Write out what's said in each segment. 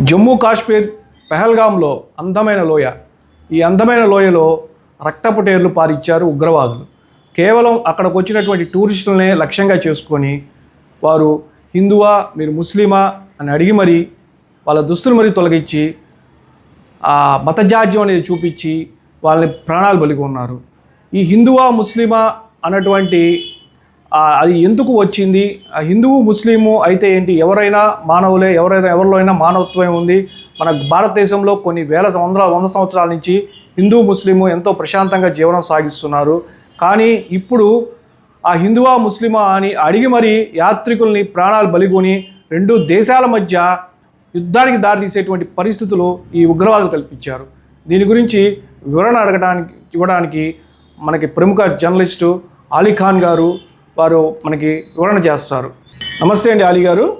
జమ్మూ కాశ్మీర్ పెహల్గాంలో అందమైన లోయ. ఈ అందమైన లోయలో రక్తపుటేర్లు పారిచ్చారు ఉగ్రవాదులు. కేవలం అక్కడికి వచ్చినటువంటి టూరిస్టులనే లక్ష్యంగా చేసుకొని వారు హిందువా మీరు ముస్లిమా అని అడిగి మరీ వాళ్ళ దుస్తులు మరీ తొలగించి ఆ మతజాజ్యం అనేది చూపించి వాళ్ళని ప్రాణాలు బలిగొన్నారు. ఈ హిందువా ముస్లిమా అన్నటువంటి అది ఎందుకు వచ్చింది? ఆ హిందువు ముస్లిము అయితే ఏంటి? ఎవరైనా మానవులే ఎవరైనా ఎవరిలో అయినా మానవత్వం ఉంది. మన భారతదేశంలో కొన్ని వేల వందల వంద సంవత్సరాల నుంచి హిందూ ముస్లిము ఎంతో ప్రశాంతంగా జీవనం సాగిస్తున్నారు. కానీ ఇప్పుడు ఆ హిందువా ముస్లిమా అని అడిగి మరి యాత్రికుల్ని ప్రాణాలు బలిగొని రెండు దేశాల మధ్య యుద్ధానికి దారితీసేటువంటి పరిస్థితులు ఈ ఉగ్రవాదులు కల్పించారు. దీని గురించి వివరణ అడగడానికి ఇవ్వడానికి మనకి ప్రముఖ జర్నలిస్టు అలీఖాన్ గారు వారు మనకి వివరణ చేస్తారు. నమస్తే అండి అలీ గారు.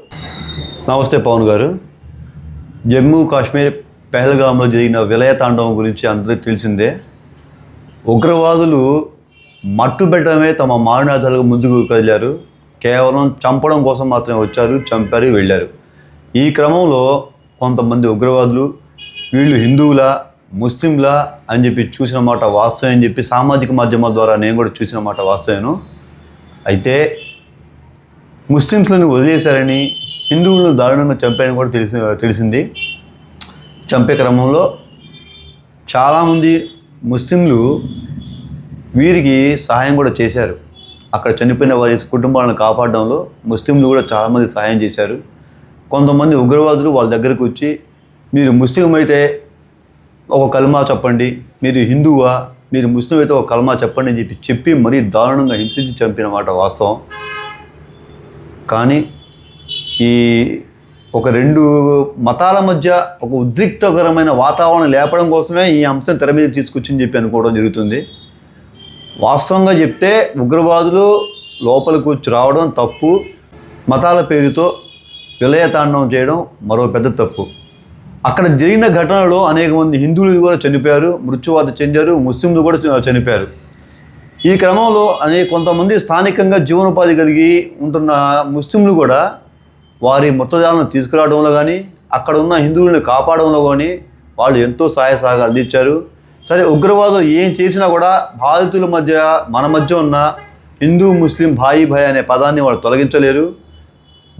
నమస్తే పవన్ గారు. జమ్మూ కాశ్మీర్ పెహల్గాంలో జరిగిన విలయతాండవం గురించి అందరికీ తెలిసిందే. ఉగ్రవాదులు మట్టు పెట్టడమే తమ మారునాథాలుగా ముందుకు కదిలారు. కేవలం చంపడం కోసం మాత్రమే వచ్చారు చంపారు వెళ్ళారు. ఈ క్రమంలో కొంతమంది ఉగ్రవాదులు వీళ్ళు హిందువులా ముస్లింలా అని చెప్పి చూసిన మాట వాస్తవం అని చెప్పి సామాజిక మాధ్యమాల ద్వారా నేను కూడా చూసిన మాట వాస్తవేను అయితే ముస్లింస్లను వదిలేశారని హిందువులను దారుణంగా చంపారని కూడా తెలిసి తెలిసింది. చంపే క్రమంలో చాలామంది ముస్లింలు వీరికి సహాయం కూడా చేశారు. అక్కడ చనిపోయిన వారి కుటుంబాలను కాపాడడంలో ముస్లింలు కూడా చాలామంది సహాయం చేశారు. కొంతమంది ఉగ్రవాదులు వాళ్ళ దగ్గరకు వచ్చి మీరు ముస్లిం అయితే ఒక కల్మా చెప్పండి మీరు హిందువా? మీరు ముస్లిం అయితే ఒక కలమా చెప్పండి అని చెప్పి చెప్పి మరీ దారుణంగా హింసించి చంపిన మాట వాస్తవం. కానీ ఈ ఒక రెండు మతాల మధ్య ఒక ఉద్రిక్తకరమైన వాతావరణం లేపడం కోసమే ఈ అంశం తెర మీద తీసుకొచ్చింది చెప్పి అనుకోవడం జరుగుతుంది. వాస్తవంగా చెప్తే ఉగ్రవాదులు లోపలికి వచ్చి రావడం తప్పు. మతాల పేరుతో విలయతాండవం చేయడం మరో పెద్ద తప్పు. అక్కడ జరిగిన ఘటనలో అనేక మంది హిందువులు కూడా చనిపోయారు మృత్యువాత చెందారు ముస్లింలు కూడా చనిపోయారు. ఈ క్రమంలో అనేక కొంతమంది స్థానికంగా జీవనోపాధి కలిగి ఉంటున్న ముస్లింలు కూడా వారి మృతదేహాలను తీసుకురావడంలో కానీ అక్కడ ఉన్న హిందువులను కాపాడంలో కానీ వాళ్ళు ఎంతో సహాయ సహకారాలు అందించారు సరే ఉగ్రవాదులు ఏం చేసినా కూడా బాధితుల మధ్య మన మధ్య ఉన్న హిందూ ముస్లిం భాయి భాయ్ అనే పదాన్ని వాళ్ళు తొలగించలేరు.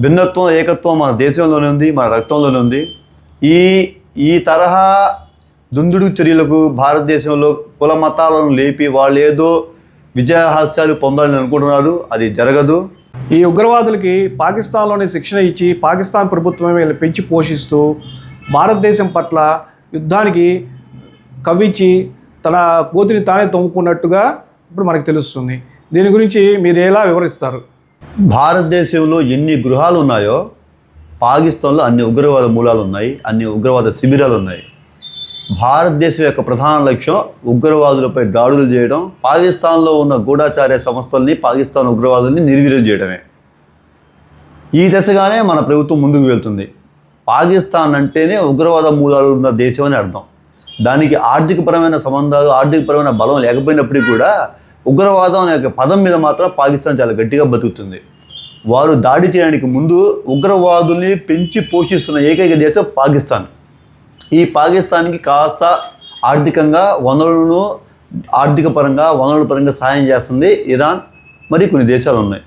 భిన్నత్వం ఏకత్వం మన దేశంలోనే ఉంది మన రక్తంలోనే ఉంది. ఈ ఈ తరహా దుందుడు చర్యలకు భారతదేశంలో కుల మతాలను లేపి వాళ్ళు ఏదో విజయరహస్యాలు పొందాలని అనుకుంటున్నారు. అది జరగదు. ఈ ఉగ్రవాదులకి పాకిస్తాన్లోనే శిక్షణ ఇచ్చి పాకిస్తాన్ ప్రభుత్వమే వీళ్ళని పెంచి పోషిస్తూ భారతదేశం పట్ల యుద్ధానికి కవ్వించి తన కోతిని తానే తొమ్ముకున్నట్టుగా ఇప్పుడు మనకు తెలుస్తుంది. దీని గురించి మీరు ఎలా వివరిస్తారు? భారతదేశంలో ఎన్ని గృహాలు ఉన్నాయో పాకిస్తాన్లో అన్ని ఉగ్రవాద మూలాలు ఉన్నాయి అన్ని ఉగ్రవాద శిబిరాలు ఉన్నాయి భారతదేశం యొక్క ప్రధాన లక్ష్యం ఉగ్రవాదులపై దాడులు చేయడం పాకిస్తాన్లో ఉన్న గూఢాచార్య సంస్థల్ని పాకిస్తాన్ ఉగ్రవాదుల్ని నిర్వీర్యం చేయడమే. ఈ దశగానే మన ప్రభుత్వం ముందుకు వెళ్తుంది. పాకిస్తాన్ అంటేనే ఉగ్రవాద మూలాలు ఉన్న దేశం అని అర్థం. దానికి ఆర్థికపరమైన సంబంధాలు ఆర్థికపరమైన బలం లేకపోయినప్పటికీ కూడా ఉగ్రవాదం అనే ఒక పదం మీద మాత్రం పాకిస్తాన్ చాలా గట్టిగా బతుకుతుంది. వారు దాడి చేయడానికి ముందు ఉగ్రవాదుల్ని పెంచి పోషిస్తున్న ఏకైక దేశం పాకిస్తాన్. ఈ పాకిస్తాన్కి కాస్త ఆర్థికంగా వనరులను ఆర్థిక పరంగా వనరుల పరంగా సాయం చేస్తుంది ఇరాన్ మరి కొన్ని దేశాలు ఉన్నాయి.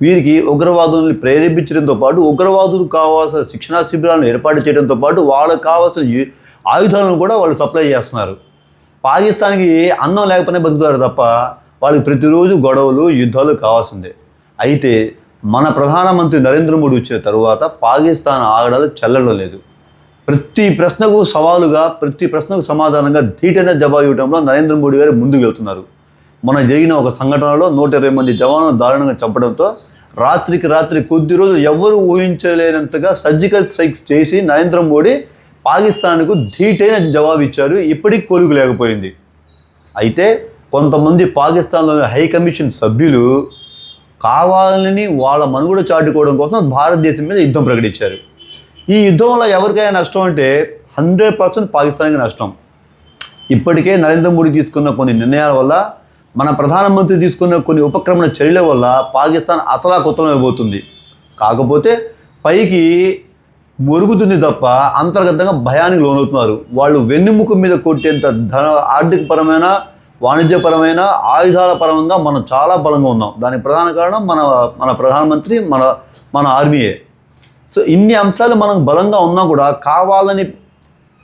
వీరికి ఉగ్రవాదుల్ని ప్రేరేపించడంతో పాటు ఉగ్రవాదులకు కావాల్సిన శిక్షణా శిబిరాలను ఏర్పాటు చేయడంతో పాటు వాళ్ళకు కావాల్సిన ఆయుధాలను కూడా వాళ్ళు సప్లై చేస్తున్నారు. పాకిస్తాన్కి అన్నం లేకపోయినా బతుకుతారు తప్ప వాళ్ళకి ప్రతిరోజు గొడవలు యుద్ధాలు కావాల్సిందే. అయితే మన ప్రధానమంత్రి నరేంద్ర మోడీ వచ్చిన తరువాత పాకిస్తాన్ ఆగడాలు చల్లడం లేదు. ప్రతి ప్రశ్నకు సవాలుగా ప్రతి ప్రశ్నకు సమాధానంగా ధీటైన జవాబు ఇవ్వడంలో నరేంద్ర మోడీ గారు ముందుకు వెళ్తున్నారు. మన జరిగిన ఒక సంఘటనలో నూట ఇరవై మంది జవాను దారుణంగా చంపడంతో రాత్రికి రాత్రి కొద్ది రోజులు ఎవరు ఊహించలేనంతగా సర్జికల్ స్ట్రైక్స్ చేసి నరేంద్ర మోడీ పాకిస్తాన్కు ధీటైన జవాబు ఇచ్చారు. ఇప్పటికి కోలుకు లేకపోయింది. అయితే కొంతమంది పాకిస్తాన్లోని హై కమిషన్ సభ్యులు కావాలని వాళ్ళ మనుగడ చాటుకోవడం కోసం భారతదేశం మీద యుద్ధం ప్రకటించారు. ఈ యుద్ధం వల్ల ఎవరికైనా నష్టం అంటే హండ్రెడ్ పర్సెంట్ పాకిస్తాన్కి నష్టం. ఇప్పటికే నరేంద్ర మోడీ తీసుకున్న కొన్ని నిర్ణయాల వల్ల మన ప్రధానమంత్రి తీసుకున్న కొన్ని ఉపక్రమణ చర్యల వల్ల పాకిస్తాన్ అతలాకుతలం అయిపోతుంది కాకపోతే పైకి మురుగుతుంది తప్ప అంతర్గతంగా భయానికి లోనవుతున్నారు. వాళ్ళు వెన్నుముక మీద కొట్టేంత ధన ఆర్థిక పరమైన వాణిజ్యపరమైన ఆయుధాల పరంగా మనం చాలా బలంగా ఉన్నాం. దానికి ప్రధాన కారణం మన మన ప్రధానమంత్రి మన మన ఆర్మీయే. సో ఇన్ని అంశాలు మనం బలంగా ఉన్నా కూడా కావాలని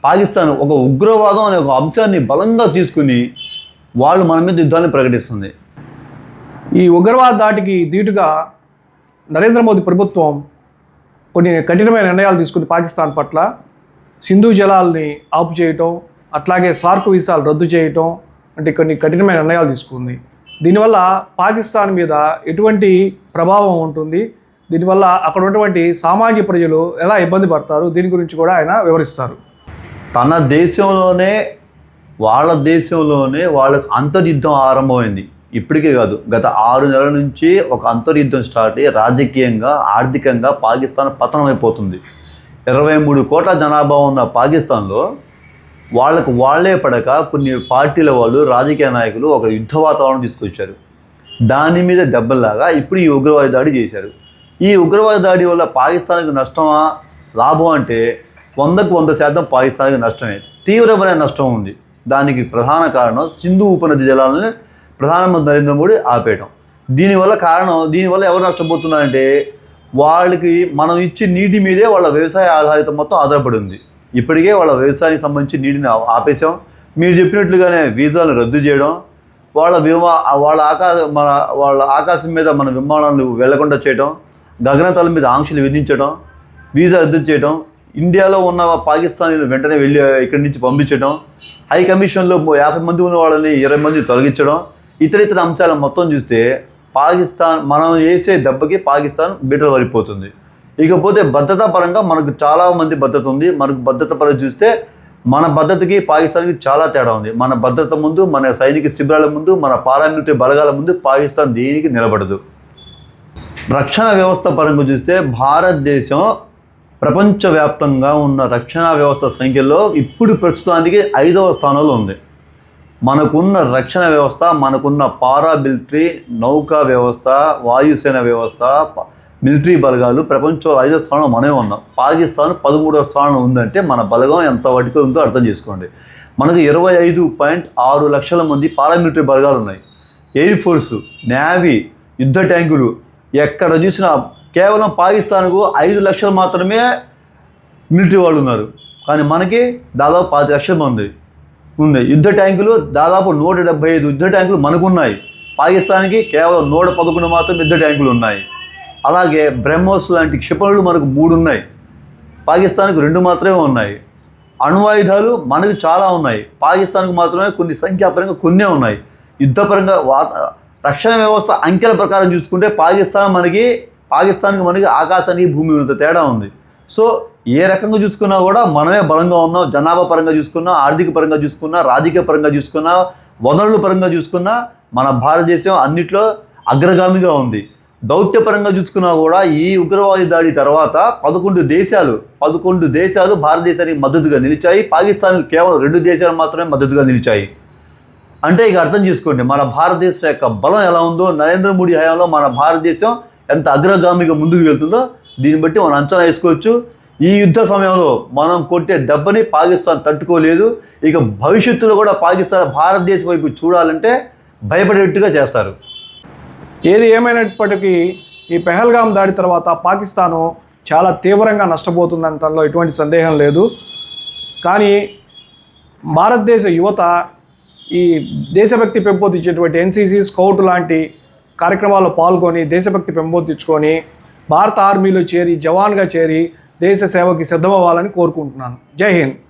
పాకిస్తాన్ ఒక ఉగ్రవాదం అనే ఒక అంశాన్ని బలంగా తీసుకుని వాళ్ళు మన మీద యుద్ధాన్ని ప్రకటిస్తుంది. ఈ ఉగ్రవాద దాటికి ధీటుగా నరేంద్ర మోదీ ప్రభుత్వం కొన్ని కఠినమైన నిర్ణయాలు తీసుకుంది పాకిస్తాన్ పట్ల. సింధు జలాల్ని ఆపు చేయటం అట్లాగే సార్క్ వీసాలు రద్దు చేయటం అంటే కొన్ని కఠినమైన నిర్ణయాలు తీసుకుంది. దీనివల్ల పాకిస్తాన్ మీద ఎటువంటి ప్రభావం ఉంటుంది? దీనివల్ల అక్కడ ఉన్నటువంటి సామాజిక ప్రజలు ఎలా ఇబ్బంది పడతారు? దీని గురించి కూడా ఆయన వివరిస్తారు. తన దేశంలోనే వాళ్ళ దేశంలోనే వాళ్ళకు అంతర్యుద్ధం ఆరంభమైంది. ఇప్పటికే కాదు గత ఆరు నెలల నుంచి ఒక అంతర్యుద్ధం స్టార్ట్ అయ్యి రాజకీయంగా ఆర్థికంగా పాకిస్తాన్ పతనం అయిపోతుంది ఇరవై మూడు కోట్ల జనాభా ఉన్న పాకిస్తాన్లో వాళ్ళకు వాళ్ళే పడక కొన్ని పార్టీల వాళ్ళు రాజకీయ నాయకులు ఒక యుద్ధ వాతావరణం తీసుకొచ్చారు. దాని మీద దెబ్బలాగా ఇప్పుడు ఈ ఉగ్రవాద దాడి చేశారు. ఈ ఉగ్రవాద దాడి వల్ల పాకిస్తాన్కి నష్టమా? లాభం అంటే వందకు వంద శాతం పాకిస్తాన్కి నష్టమే. తీవ్రమైన నష్టం ఉంది. దానికి ప్రధాన కారణం సింధు ఉపనది జలాలను ప్రధానమంత్రి నరేంద్ర మోడీ ఆపేయడం దీనివల్ల కారణం దీనివల్ల ఎవరు నష్టపోతున్నారంటే వాళ్ళకి మనం ఇచ్చే నీటి మీదే వాళ్ళ వ్యవసాయ ఆధారిత మొత్తం ఆధారపడి ఉంది. ఇప్పటికే వాళ్ళ వ్యవసాయానికి సంబంధించి నీటిని ఆపేసాం మీరు చెప్పినట్లుగానే వీసాలను రద్దు చేయడం వాళ్ళ విమా వాళ్ళ ఆకాశ మన వాళ్ళ ఆకాశం మీద మన విమానాలు వెళ్ళకుండా చేయడం గగనతల మీద ఆంక్షలు విధించడం వీసా రద్దు చేయడం ఇండియాలో ఉన్న పాకిస్తానీలు వెంటనే వెళ్ళి ఇక్కడి నుంచి పంపించడం హై కమిషన్లో యాభై మంది ఉన్న వాళ్ళని ఇరవై మంది తొలగించడం ఇతర ఇతర అంశాలను మొత్తం చూస్తే పాకిస్తాన్ మనం వేసే దెబ్బకి పాకిస్తాన్ బీటలు వరిపోతుంది. ఇకపోతే భద్రతా పరంగా మనకు చాలా మంది భద్రత ఉంది. మనకు భద్రత పరంగా చూస్తే మన భద్రతకి పాకిస్తాన్కి చాలా తేడా ఉంది. మన భద్రత ముందు మన సైనిక శిబిరాల ముందు మన పారామిలిటరీ బలగాల ముందు పాకిస్తాన్ దేనికి నిలబడదు. రక్షణ వ్యవస్థ పరంగా చూస్తే భారతదేశం ప్రపంచవ్యాప్తంగా ఉన్న రక్షణ వ్యవస్థ సంఖ్యలో ఇప్పుడు ప్రస్తుతానికి ఐదవ స్థానంలో ఉంది. మనకున్న రక్షణ వ్యవస్థ మనకున్న పారామిలిటరీ నౌకా వ్యవస్థ వాయుసేన వ్యవస్థ మిలిటరీ బలగాలు ప్రపంచంలో ఐదో స్థానంలో మనమే ఉన్నాం. పాకిస్తాన్ పదమూడవ స్థానంలో ఉందంటే మన బలగం ఎంత వాటికి ఉందో అర్థం చేసుకోండి. మనకు ఇరవై ఐదు పాయింట్ ఆరు లక్షల మంది పారామిలిటరీ బలగాలు ఉన్నాయి. ఎయిర్ ఫోర్సు నేవీ యుద్ధ ట్యాంకులు ఎక్కడ చూసినా కేవలం పాకిస్తాన్కు ఐదు లక్షలు మాత్రమే మిలిటరీ వాళ్ళు ఉన్నారు. కానీ మనకి దాదాపు పది లక్షల మంది ఉంది. యుద్ధ ట్యాంకులు దాదాపు నూట డెబ్బై ఐదు యుద్ధ ట్యాంకులు మనకున్నాయి పాకిస్తాన్కి కేవలం నూట పదకొండు మాత్రం యుద్ధ ట్యాంకులు ఉన్నాయి. అలాగే బ్రహ్మోస్ లాంటి క్షిపణులు మనకు మూడు ఉన్నాయి పాకిస్తాన్కు రెండు మాత్రమే ఉన్నాయి. అణ్వాయుధాలు మనకు చాలా ఉన్నాయి. పాకిస్తాన్కు మాత్రమే కొన్ని సంఖ్యాపరంగా కొన్నే ఉన్నాయి. యుద్ధపరంగా వాత రక్షణ వ్యవస్థ అంకెల ప్రకారం చూసుకుంటే పాకిస్తాన్ మనకి పాకిస్తాన్కి మనకి ఆకాశానికి భూమి ఉన్నంత తేడా ఉంది. సో ఏ రకంగా చూసుకున్నా కూడా మనమే బలంగా ఉన్నాం జనాభా పరంగా చూసుకున్నా ఆర్థిక పరంగా చూసుకున్నా రాజకీయ పరంగా చూసుకున్నా వనరుల పరంగా చూసుకున్నా మన భారతదేశం అన్నిట్లో అగ్రగామిగా ఉంది. దౌత్యపరంగా చూసుకున్నా కూడా ఈ ఉగ్రవాది దాడి తర్వాత పదకొండు దేశాలు పదకొండు దేశాలు భారతదేశానికి మద్దతుగా నిలిచాయి. పాకిస్తాన్కి కేవలం రెండు దేశాలు మాత్రమే మద్దతుగా నిలిచాయి. అంటే ఇక అర్థం చేసుకోండి మన భారతదేశం యొక్క బలం ఎలా ఉందో నరేంద్ర మోడీ హయాంలో మన భారతదేశం ఎంత అగ్రగామిగా ముందుకు వెళ్తుందో దీన్ని బట్టి మనం అంచనా వేసుకోవచ్చు. ఈ యుద్ధ సమయంలో మనం కొట్టే దెబ్బని పాకిస్తాన్ తట్టుకోలేదు. ఇక భవిష్యత్తులో కూడా పాకిస్తాన్ భారతదేశం వైపు చూడాలంటే భయపడేట్టుగా చేస్తారు. ఏది ఏమైనప్పటికీ ఈ పెహల్గాం దాడి తర్వాత పాకిస్తాను చాలా తీవ్రంగా నష్టపోతుందనటంలో ఎటువంటి సందేహం లేదు. కానీ భారతదేశ యువత ఈ దేశభక్తి పెంపొందించేటువంటి ఎన్సీసీ స్కౌట్ లాంటి కార్యక్రమాల్లో పాల్గొని దేశభక్తి పెంపొందించుకొని భారత ఆర్మీలో చేరి జవాన్గా చేరి దేశ సేవకి సిద్ధమవ్వాలని కోరుకుంటున్నాను. జై హింద్.